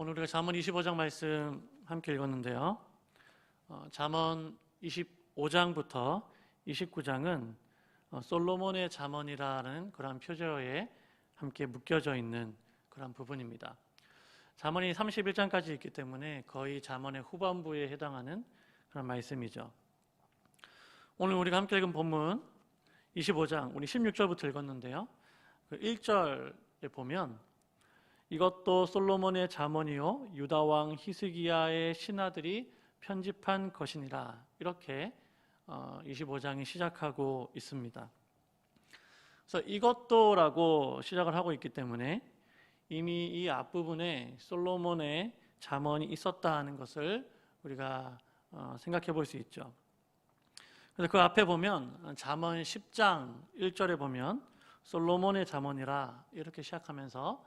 오늘 우리가 잠언 25장 말씀 함께 읽었는데요. 어, 잠언 25장부터 29장은 어, 솔로몬의 잠언이라는 그런 표저에 함께 묶여져 있는 그런 부분입니다. 잠언이 31장까지 있기 때문에 거의 잠언의 후반부에 해당하는 그런 말씀이죠. 오늘 우리가 함께 읽은 본문 25장 우리 16절부터 읽었는데요. 그 1절에 보면 이것도 솔로몬의 잠언이요 유다 왕 히스기야의 신하들이 편집한 것이니라 이렇게 25장이 시작하고 있습니다. 그래서 이것도라고 시작을 하고 있기 때문에 이미 이 앞부분에 솔로몬의 잠언이 있었다는 것을 우리가 어, 생각해 볼 수 있죠. 그래서 그 앞에 보면 잠언 10장 1절에 보면 솔로몬의 잠언이라 이렇게 시작하면서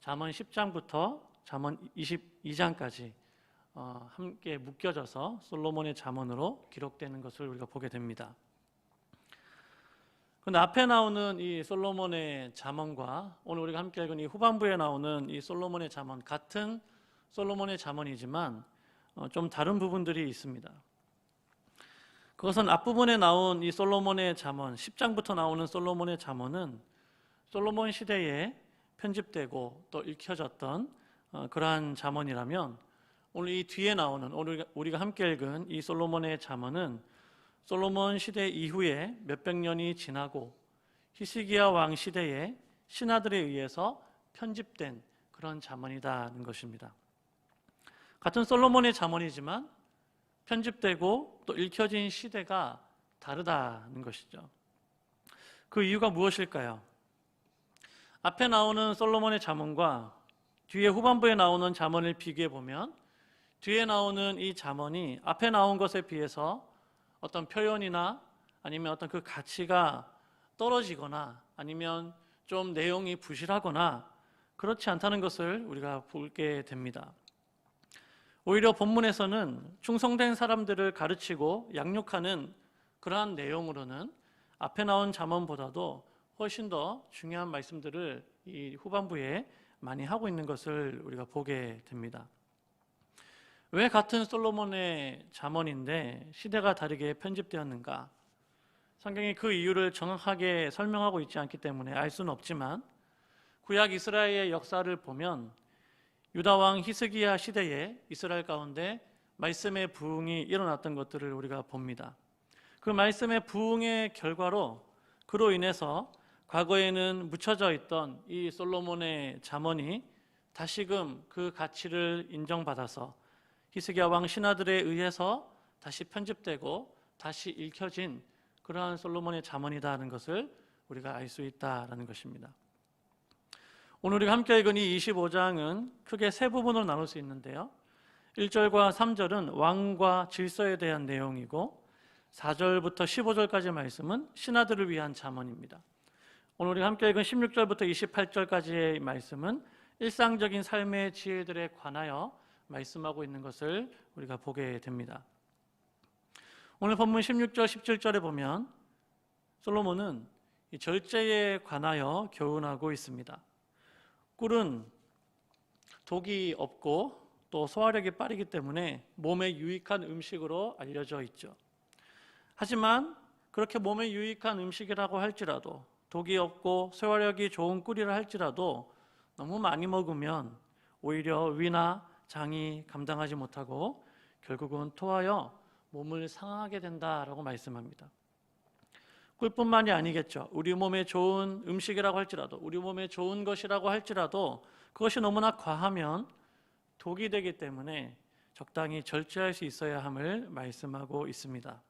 잠언 10장부터 잠언 22장까지 어, 함께 묶여져서 솔로몬의 잠언으로 기록되는 것을 우리가 보게 됩니다. 근데 앞에 나오는 이 솔로몬의 잠언과 오늘 우리가 함께 읽은 이 후반부에 나오는 이 솔로몬의 잠언 같은 솔로몬의 잠언이지만 어, 좀 다른 부분들이 있습니다. 그것은 앞부분에 나온 이 솔로몬의 잠언 10장부터 나오는 솔로몬의 잠언은 솔로몬 시대에 편집되고 또 읽혀졌던 어, 그러한 잠언이라면 오늘 이 뒤에 나오는 우리가 함께 읽은 이 솔로몬의 잠언은 솔로몬 시대 이후에 몇백 년이 지나고 히스기야 왕 시대에 신하들에 의해서 편집된 그런 잠언이다는 것입니다. 같은 솔로몬의 잠언이지만 편집되고 또 읽혀진 시대가 다르다는 것이죠. 그 이유가 무엇일까요? 앞에 나오는 솔로몬의 잠언과 뒤에 후반부에 나오는 잠언을 비교해 보면 뒤에 나오는 이 잠언이 앞에 나온 것에 비해서 어떤 표현이나 아니면 어떤 그 가치가 떨어지거나 아니면 좀 내용이 부실하거나 그렇지 않다는 것을 우리가 보게 됩니다. 오히려 본문에서는 충성된 사람들을 가르치고 양육하는 그러한 내용으로는 앞에 나온 잠언보다도 훨씬 더 중요한 말씀들을 이 후반부에 많이 하고 있는 것을 우리가 보게 됩니다. 왜 같은 솔로몬의 잠언인데 시대가 다르게 편집되었는가? 성경이 그 이유를 정확하게 설명하고 있지 않기 때문에 알 수는 없지만 구약 이스라엘의 역사를 보면 유다 왕 히스기야 시대에 이스라엘 가운데 말씀의 부흥이 일어났던 것들을 우리가 봅니다. 그 말씀의 부흥의 결과로 그로 인해서 과거에는 묻혀져 있던 이 솔로몬의 잠언이 다시금 그 가치를 인정받아서 히스기야 왕 신하들에 의해서 다시 편집되고 다시 읽혀진 그러한 솔로몬의 잠언이다는 것을 우리가 알 수 있다라는 것입니다. 오늘 우리가 함께 읽은 이 25장은 크게 세 부분으로 나눌 수 있는데요. 1절과 3절은 왕과 질서에 대한 내용이고 4절부터 15절까지 말씀은 신하들을 위한 잠언입니다. 오늘 우리가 함께 읽은 16절부터 28절까지의 말씀은 일상적인 삶의 지혜들에 관하여 말씀하고 있는 것을 우리가 보게 됩니다. 오늘 본문 16절, 17절에 보면 솔로몬은 절제에 관하여 교훈하고 있습니다. 꿀은 독이 없고 또 소화력이 빠르기 때문에 몸에 유익한 음식으로 알려져 있죠. 하지만 그렇게 몸에 유익한 음식이라고 할지라도 독이 없고 소화력이 좋은 꿀이라 할지라도 너무 많이 먹으면 오히려 위나 장이 감당하지 못하고 결국은 토하여 몸을 상하게 된다라고 말씀합니다. 꿀뿐만이 아니겠죠. 우리 몸에 좋은 음식이라고 할지라도, 우리 몸에 좋은 것이라고 할지라도 그것이 너무나 과하면 독이 되기 때문에 적당히 절제할 수 있어야 함을 말씀하고 있습니다.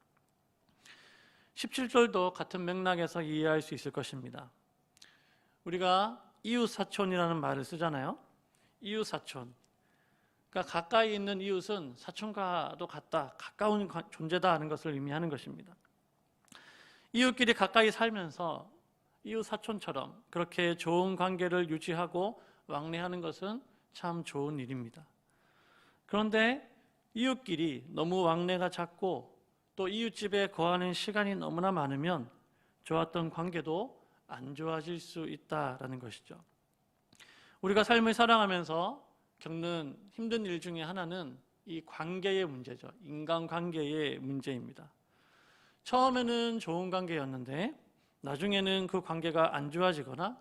17절도 같은 맥락에서 이해할 수 있을 것입니다. 우리가 이웃 사촌이라는 말을 쓰잖아요. 이웃 사촌. 그러니까 가까이 있는 이웃은 사촌과도 같다, 가까운 존재다 하는 것을 의미하는 것입니다. 이웃끼리 가까이 살면서 이웃 사촌처럼 그렇게 좋은 관계를 유지하고 왕래하는 것은 참 좋은 일입니다. 그런데 이웃끼리 너무 왕래가 작고 또 이웃집에 거하는 시간이 너무나 많으면 좋았던 관계도 안 좋아질 수 있다라는 것이죠. 우리가 삶을 살아가면서 겪는 힘든 일 중에 하나는 이 관계의 문제죠. 인간 관계의 문제입니다. 처음에는 좋은 관계였는데 나중에는 그 관계가 안 좋아지거나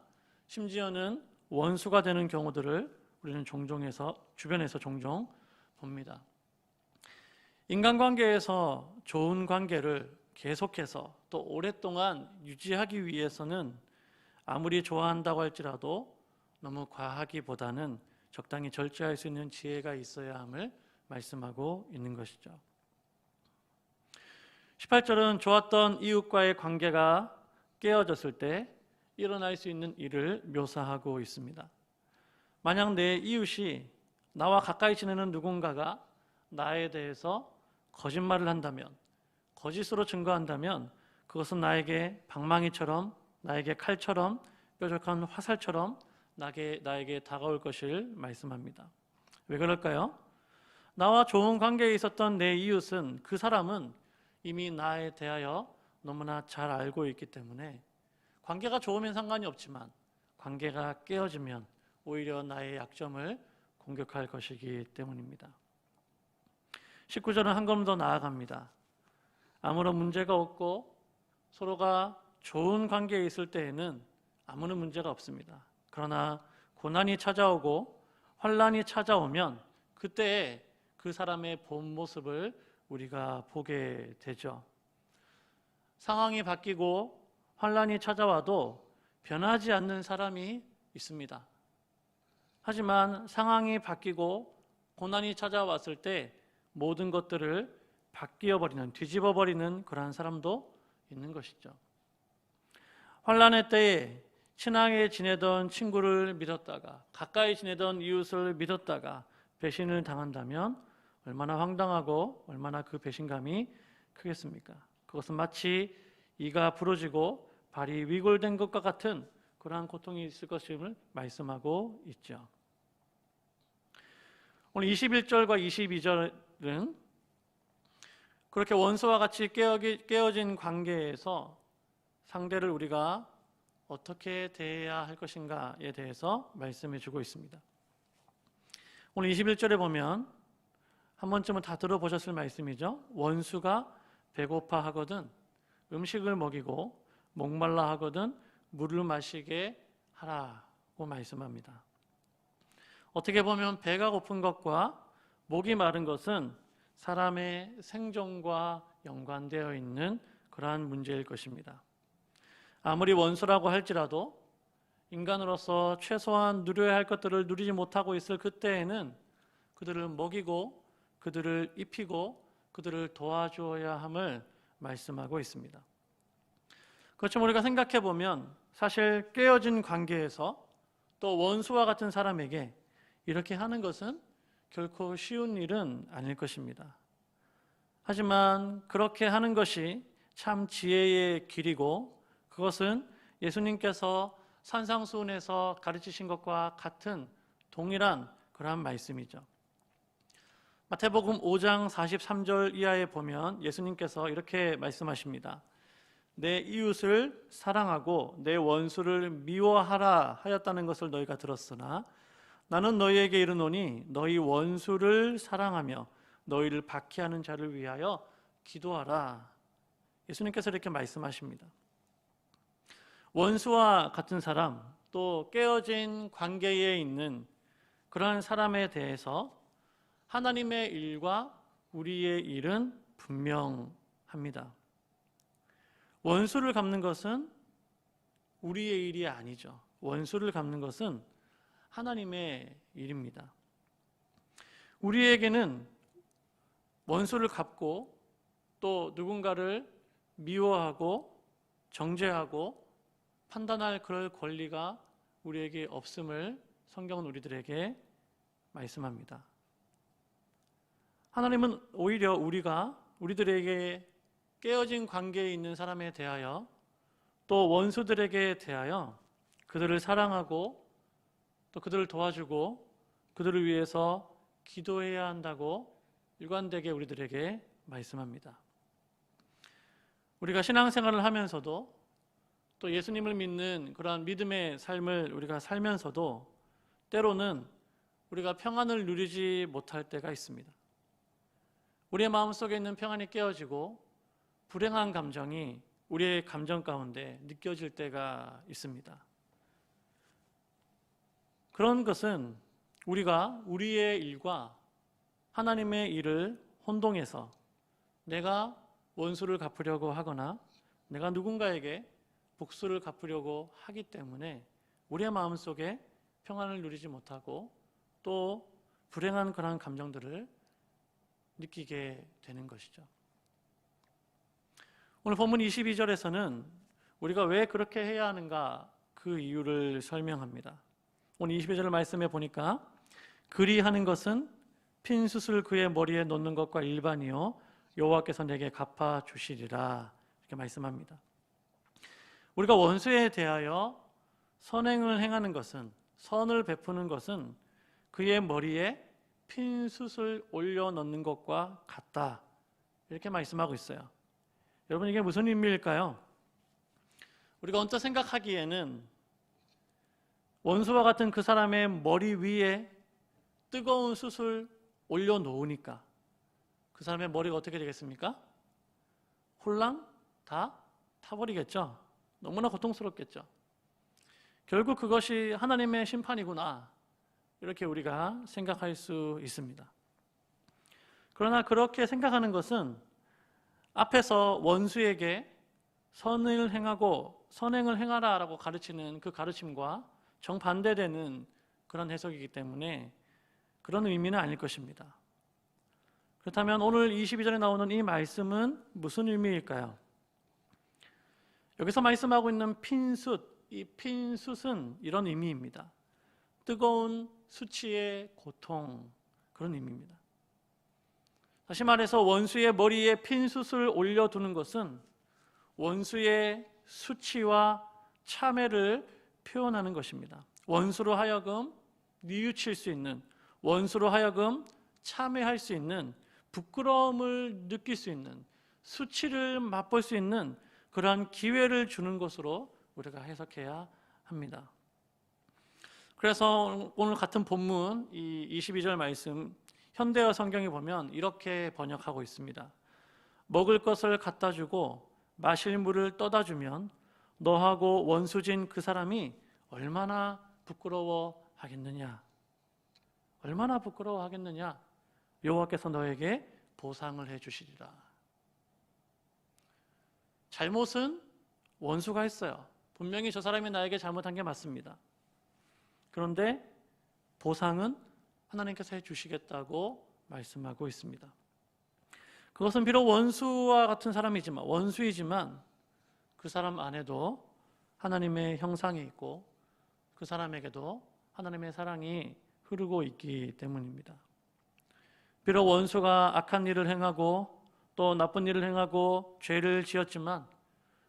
심지어는 원수가 되는 경우들을 우리는 종종 해서 주변에서 종종 봅니다. 인간관계에서 좋은 관계를 계속해서 또 오랫동안 유지하기 위해서는 아무리 좋아한다고 할지라도 너무 과하기보다는 적당히 절제할 수 있는 지혜가 있어야 함을 말씀하고 있는 것이죠. 18절은 좋았던 이웃과의 관계가 깨어졌을 때 일어날 수 있는 일을 묘사하고 있습니다. 만약 내 이웃이 나와 가까이 지내는 누군가가 나에 대해서 거짓말을 한다면, 거짓으로 증거한다면 그것은 나에게 방망이처럼, 나에게 칼처럼, 뾰족한 화살처럼 나에게, 나에게 다가올 것을 말씀합니다. 왜 그럴까요? 나와 좋은 관계에 있었던 내 이웃은 그 사람은 이미 나에 대하여 너무나 잘 알고 있기 때문에 관계가 좋으면 상관이 없지만 관계가 깨어지면 오히려 나의 약점을 공격할 것이기 때문입니다. 19절은 한 걸음 더 나아갑니다. 아무런 문제가 없고 서로가 좋은 관계에 있을 때에는 아무런 문제가 없습니다. 그러나 고난이 찾아오고 환란이 찾아오면 그때 그 사람의 본 모습을 우리가 보게 되죠. 상황이 바뀌고 환란이 찾아와도 변하지 않는 사람이 있습니다. 하지만 상황이 바뀌고 고난이 찾아왔을 때 모든 것들을 바뀌어 버리는 뒤집어 버리는 그러한 사람도 있는 것이죠. 환란의 때에 친하게 지내던 친구를 믿었다가 가까이 지내던 이웃을 믿었다가 배신을 당한다면 얼마나 황당하고 얼마나 그 배신감이 크겠습니까? 그것은 마치 이가 부러지고 발이 위골된 것과 같은 그러한 고통이 있을 것임을 말씀하고 있죠. 오늘 21절과 22절 은 그렇게 원수와 같이 깨어진 관계에서 상대를 우리가 어떻게 대해야 할 것인가에 대해서 말씀해 주고 있습니다. 오늘 21절에 보면 한 번쯤은 다 들어보셨을 말씀이죠. 원수가 배고파 하거든 음식을 먹이고 목말라 하거든 물을 마시게 하라고 말씀합니다. 어떻게 보면 배가 고픈 것과 목이 마른 것은 사람의 생존과 연관되어 있는 그러한 문제일 것입니다. 아무리 원수라고 할지라도 인간으로서 최소한 누려야 할 것들을 누리지 못하고 있을 그때에는 그들을 먹이고 그들을 입히고 그들을 도와주어야 함을 말씀하고 있습니다. 그렇지만 우리가 생각해 보면 사실 깨어진 관계에서 또 원수와 같은 사람에게 이렇게 하는 것은 결코 쉬운 일은 아닐 것입니다. 하지만 그렇게 하는 것이 참 지혜의 길이고 그것은 예수님께서 산상수훈에서 가르치신 것과 같은 동일한 그러한 말씀이죠. 마태복음 5장 43절 이하에 보면 예수님께서 이렇게 말씀하십니다. 내 이웃을 사랑하고 내 원수를 미워하라 하였다는 것을 너희가 들었으나 나는 너희에게 이르노니 너희 원수를 사랑하며 너희를 박해하는 자를 위하여 기도하라. 예수님께서 이렇게 말씀하십니다. 원수와 같은 사람, 또 깨어진 관계에 있는 그러한 사람에 대해서 하나님의 일과 우리의 일은 분명합니다. 원수를 갚는 것은 우리의 일이 아니죠. 원수를 갚는 것은 하나님의 일입니다. 우리에게는 원수를 갚고 또 누군가를 미워하고 정죄하고 판단할 그럴 권리가 우리에게 없음을 성경은 우리들에게 말씀합니다. 하나님은 오히려 우리가 우리들에게 깨어진 관계에 있는 사람에 대하여 또 원수들에게 대하여 그들을 사랑하고 또 그들을 도와주고 그들을 위해서 기도해야 한다고 일관되게 우리들에게 말씀합니다. 우리가 신앙생활을 하면서도 또 예수님을 믿는 그러한 믿음의 삶을 우리가 살면서도 때로는 우리가 평안을 누리지 못할 때가 있습니다. 우리의 마음속에 있는 평안이 깨어지고 불행한 감정이 우리의 감정 가운데 느껴질 때가 있습니다. 그런 것은 우리가 우리의 일과 하나님의 일을 혼동해서 내가 원수를 갚으려고 하거나 내가 누군가에게 복수를 갚으려고 하기 때문에 우리의 마음속에 평안을 누리지 못하고 또 불행한 그런 감정들을 느끼게 되는 것이죠. 오늘 본문 22절에서는 우리가 왜 그렇게 해야 하는가 그 이유를 설명합니다. 오늘 22절 말씀에 보니까 그리하는 것은 핀 숯을 그의 머리에 놓는 것과 일반이요 여호와께서 내게 갚아 주시리라 이렇게 말씀합니다. 우리가 원수에 대하여 선행을 행하는 것은 선을 베푸는 것은 그의 머리에 핀 숯을 올려 넣는 것과 같다. 이렇게 말씀하고 있어요. 여러분 이게 무슨 의미일까요? 우리가 언뜻 생각하기에는 원수와 같은 그 사람의 머리 위에 뜨거운 숯을 올려 놓으니까 그 사람의 머리가 어떻게 되겠습니까? 홀랑 다 타버리겠죠. 너무나 고통스럽겠죠. 결국 그것이 하나님의 심판이구나. 이렇게 우리가 생각할 수 있습니다. 그러나 그렇게 생각하는 것은 앞에서 원수에게 선을 행하고 선행을 행하라 라고 가르치는 그 가르침과 정반대되는 그런 해석이기 때문에 그런 의미는 아닐 것입니다. 그렇다면 오늘 22절에 나오는 이 말씀은 무슨 의미일까요? 여기서 말씀하고 있는 핀숯, 이 핀숯은 이런 의미입니다. 뜨거운 수치의 고통, 그런 의미입니다. 다시 말해서 원수의 머리에 핀숯을 올려두는 것은 원수의 수치와 참회를 표현하는 것입니다. 원수로 하여금 뉘우칠 수 있는, 원수로 하여금 참회할 수 있는, 부끄러움을 느낄 수 있는, 수치를 맛볼 수 있는 그러한 기회를 주는 것으로 우리가 해석해야 합니다. 그래서 오늘 같은 본문 이 22절 말씀 현대어 성경에 보면 이렇게 번역하고 있습니다. 먹을 것을 갖다 주고 마실 물을 떠다 주면 너하고 원수진 그 사람이 얼마나 부끄러워 하겠느냐? 얼마나 부끄러워 하겠느냐? 여호와께서 너에게 보상을 해 주시리라. 잘못은 원수가 했어요. 분명히 저 사람이 나에게 잘못한 게 맞습니다. 그런데 보상은 하나님께서 해 주시겠다고 말씀하고 있습니다. 그것은 비록 원수와 같은 사람이지만 원수이지만 그 사람 안에도 하나님의 형상이 있고 그 사람에게도 하나님의 사랑이 흐르고 있기 때문입니다. 비록 원수가 악한 일을 행하고 또 나쁜 일을 행하고 죄를 지었지만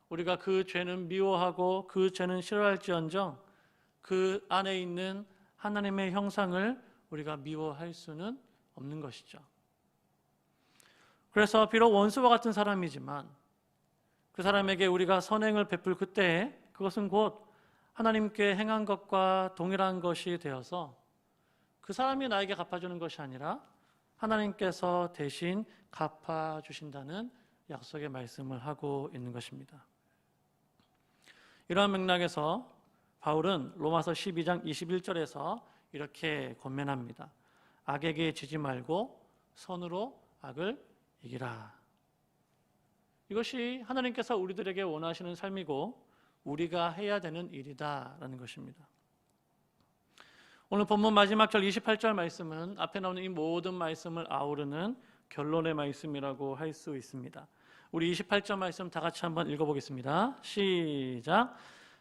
우리가 그 죄는 미워하고 그 죄는 싫어할지언정 그 안에 있는 하나님의 형상을 우리가 미워할 수는 없는 것이죠. 그래서 비록 원수와 같은 사람이지만 그 사람에게 우리가 선행을 베풀 그때에 그것은 곧 하나님께 행한 것과 동일한 것이 되어서 그 사람이 나에게 갚아주는 것이 아니라 하나님께서 대신 갚아주신다는 약속의 말씀을 하고 있는 것입니다. 이러한 맥락에서 바울은 로마서 12장 21절에서 이렇게 권면합니다. 악에게 지지 말고 선으로 악을 이기라. 이것이 하나님께서 우리들에게 원하시는 삶이고 우리가 해야 되는 일이다라는 것입니다. 오늘 본문 마지막 절 28절 말씀은 앞에 나오는 이 모든 말씀을 아우르는 결론의 말씀이라고 할 수 있습니다. 우리 28절 말씀 다 같이 한번 읽어보겠습니다. 시작.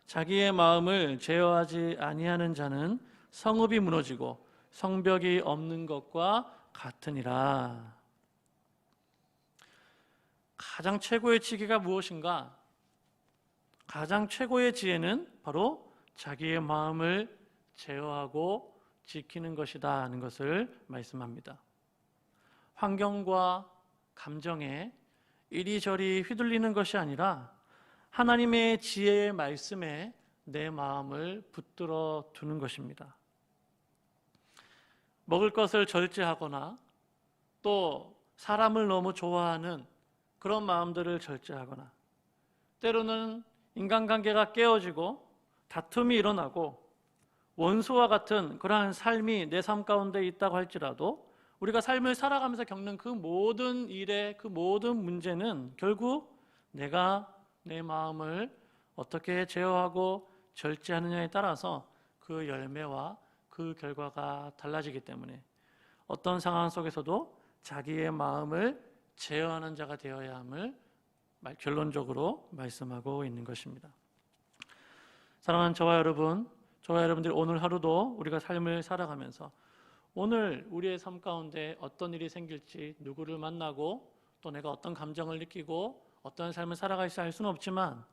자기의 마음을 제어하지 아니하는 자는 성읍이 무너지고 성벽이 없는 것과 같으니라. 가장 최고의 지혜가 무엇인가? 가장 최고의 지혜는 바로 자기의 마음을 제어하고 지키는 것이다 하는 것을 말씀합니다. 환경과 감정에 이리저리 휘둘리는 것이 아니라 하나님의 지혜의 말씀에 내 마음을 붙들어 두는 것입니다. 먹을 것을 절제하거나 또 사람을 너무 좋아하는 그런 마음들을 절제하거나 때로는 인간관계가 깨어지고 다툼이 일어나고 원수와 같은 그러한 삶이 내 삶 가운데 있다고 할지라도 우리가 삶을 살아가면서 겪는 그 모든 일의 그 모든 문제는 결국 내가 내 마음을 어떻게 제어하고 절제하느냐에 따라서 그 열매와 그 결과가 달라지기 때문에 어떤 상황 속에서도 자기의 마음을 제어하는 자가 되어야 함을 말- 결론적으로 말씀하고 있는 것입니다. 사랑하는 저와 여러분, 저와 여러분들 오늘 하루도 우리가 삶을 살아가면서 오늘 우리의 삶 가운데 어떤 일이 생길지 누구를 만나고 또 내가 어떤 감정을 느끼고 어떤 삶을 살아갈지 알 수는 없지만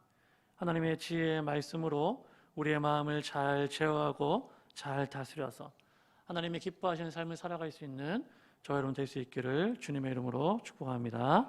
하나님의 지혜의 말씀으로 우리의 마음을 잘 제어하고 잘 다스려서 하나님의 기뻐하시는 삶을 살아갈 수 있는 저와 여러분 될 수 있기를 주님의 이름으로 축복합니다.